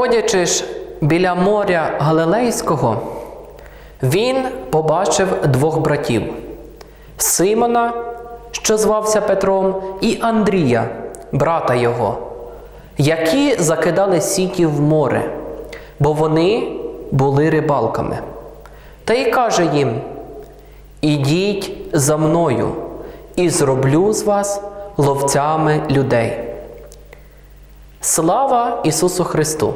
Проходячи ж біля моря Галилейського, він побачив двох братів Симона, що звався Петром, і Андрія, брата його, які закидали сіті в море, бо вони були рибалками. Та й каже їм: Ідіть за мною, і зроблю з вас ловцями людей. Слава Ісусу Христу!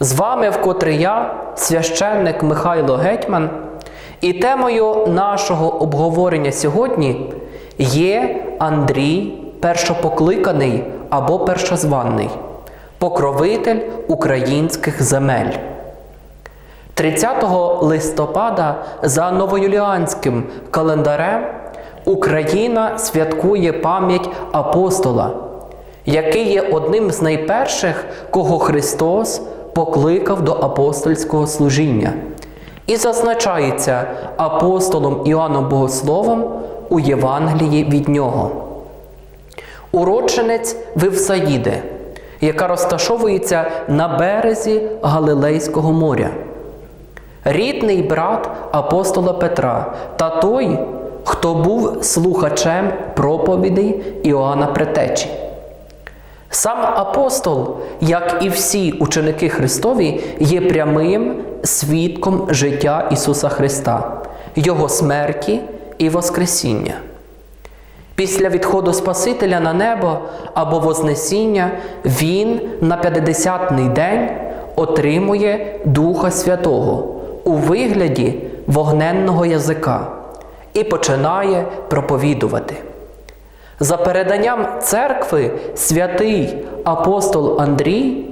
З вами вкотре я, священник Михайло Гетьман, і темою нашого обговорення сьогодні є Андрій першопокликаний або першозваний, покровитель українських земель. 30 листопада за новоюліанським календарем Україна святкує пам'ять апостола, який є одним з найперших, кого Христос покликав до апостольського служіння, і зазначається апостолом Іоанном Богословом у Євангелії від нього. Уродженець Вивсаїди, яка розташовується на березі Галилейського моря рідний брат апостола Петра та той, хто був слухачем проповідей Іоанна Претечі. Сам апостол, як і всі ученики Христові, є прямим свідком життя Ісуса Христа, Його смерті і Воскресіння. Після відходу Спасителя на небо або Вознесіння Він на 50-й день отримує Духа Святого у вигляді вогненного язика і починає проповідувати. За переданням церкви святий апостол Андрій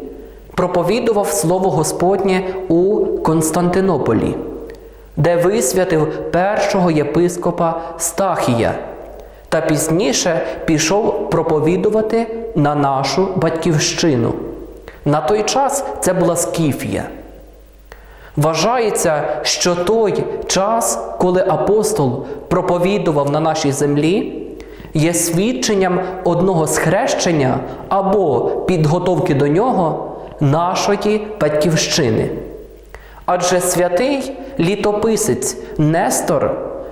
проповідував Слово Господнє у Константинополі, де висвятив першого єпископа Стахія, та пізніше пішов проповідувати на нашу батьківщину. На той час це була Скіфія. Вважається, що той час, коли апостол проповідував на нашій землі, є свідченням одного схрещення або підготовки до нього нашої батьківщини. Адже святий літописець Нестор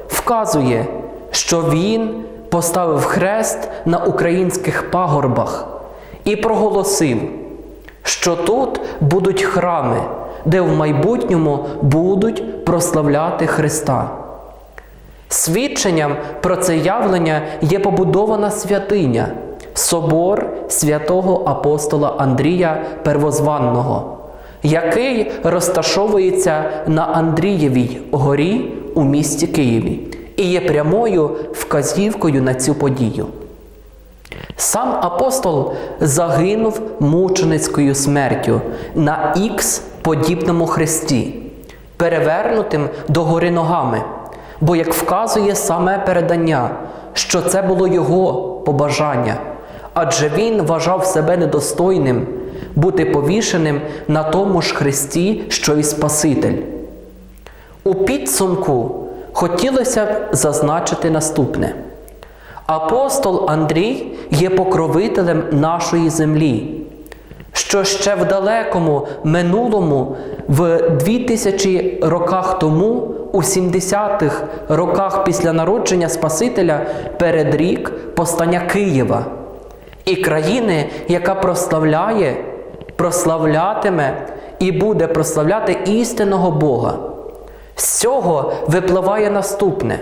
вказує, що він поставив хрест на українських пагорбах і проголосив, що тут будуть храми де в майбутньому будуть прославляти Христа. Свідченням про це явлення є побудована святиня, собор святого апостола Андрія Первозванного, який розташовується на Андрієвій горі у місті Києві і є прямою вказівкою на цю подію. Сам апостол загинув мученицькою смертю на ікс подібному хресті, перевернутим догори ногами, бо, як вказує саме передання, що це було його побажання, адже він вважав себе недостойним бути повішеним на тому ж хресті, що й Спаситель. У підсумку хотілося б зазначити наступне. Апостол Андрій є покровителем нашої землі, що ще в далекому минулому, в 2000 роках тому, у 70-х роках після народження Спасителя передрік постання Києва і країни, яка прославляє, прославлятиме і буде прославляти істинного Бога. З цього випливає наступне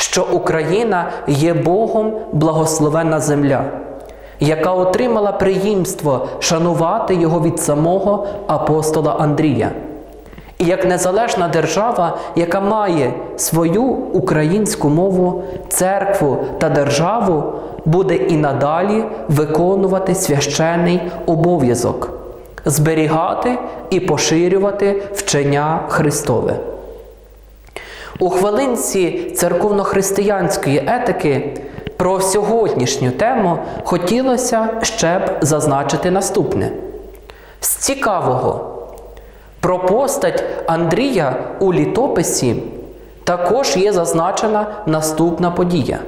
що Україна є Богом благословена земля, яка отримала приїмство шанувати його від самого апостола Андрія. І як незалежна держава, яка має свою українську мову, церкву та державу, буде і надалі виконувати священний обов'язок, зберігати і поширювати вчення Христове. У хвилинці церковно-християнської етики про сьогоднішню тему хотілося ще б зазначити наступне. З цікавого, про постать Андрія у літописі також є зазначена наступна подія,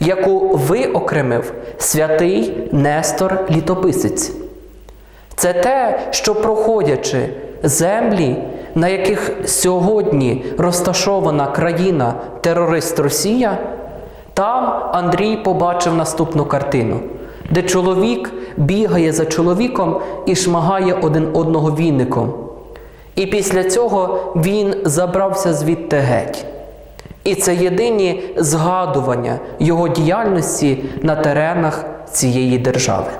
яку виокремив святий Нестор Літописець. Це те, що проходячи землі, на яких сьогодні розташована країна терорист Росія, там Андрій побачив наступну картину, де чоловік бігає за чоловіком і шмагає один одного віником. І після цього він забрався звідти геть. І це єдині згадування його діяльності на теренах цієї держави.